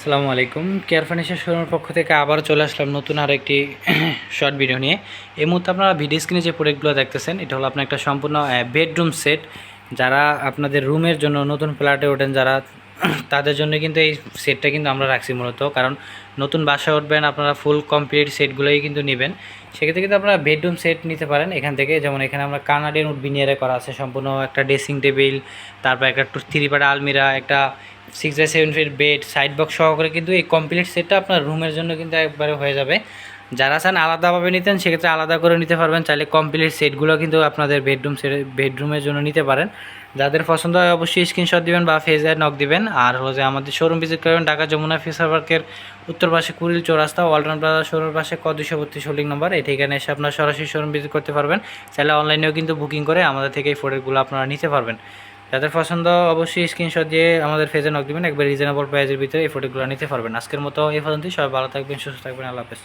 আসসালামু আলাইকুম। Care furniture শোরুমের পক্ষ থেকে আবার চলে আসলাম নতুন আর একটি শর্ট ভিডিও নিয়ে। এই মুহূর্তে আপনারা ভিডিও স্ক্রিনে যে প্রোডাক্টগুলো দেখতেছেন, এটা হলো আপনার একটা সম্পূর্ণ বেডরুম সেট যারা আপনাদের রুমের জন্য নতুন ফ্ল্যাটে ওঠেন, যারা তাদের জন্য কিন্তু এই সেটটা কিন্তু আমরা রাখছি মূলত। কারণ নতুন বাসা উঠবেন, আপনারা ফুল কমপ্লিট সেটগুলোই কিন্তু নেবেন। সেক্ষেত্রে কিন্তু আপনারা বেডরুম সেট নিতে পারেন। এখান থেকে যেমন এখানে আমরা কানাডিয়ান উড বিনিয়ারে করা আছে, সম্পূর্ণ একটা ড্রেসিং টেবিল তারপর একটা থ্রি পাটা আলমিরা একটা six by seven feet bed side box সহকারে কিন্তু এই কমপ্লিট সেটটা আপনার রুমের জন্য কিন্তু একবারে হয়ে যাবে। যারা চান আলাদাভাবে নিতেন, সেক্ষেত্রে আলাদা করে নিতে পারবেন। চাইলে কমপ্লিট সেটগুলো কিন্তু আপনাদের বেডরুম সেট বেডরুমের জন্য নিতে পারেন। যাদের পছন্দ হয় অবশ্যই স্ক্রিনশট দিবেন বা ফেসে নক দিবেন। আর যে আমাদের শোরুম ভিজিট করবেন ঢাকা যমুনা ফিসার পার্কের উত্তর পাশে কুড়িল চৌরাস্তা ওয়ালটন প্লাজা শোরুমের পাশে ক দুশো বত্রিশ হোল্ডিং নম্বর এই ঠিকানে এসে আপনারা সরাসরি শোরুম ভিজিট করতে পারবেন। চাইলে অনলাইনেও কিন্তু বুকিং করে আমাদের থেকে এই প্রোডাক্টগুলো আপনারা নিতে পারবেন। যাদের পছন্দ, অবশ্যই স্ক্রিনশট দিয়ে আমাদের ফেজে নক দিবেন। একবার রিজনেবল প্রাইজের ভিতরে এই ফটোগুলো নিতে পারবেন। আজকের মতো এই পর্যন্তই। সবাই ভালো থাকবেন, সুস্থ থাকবেন। আল্লাহ হাফেজ।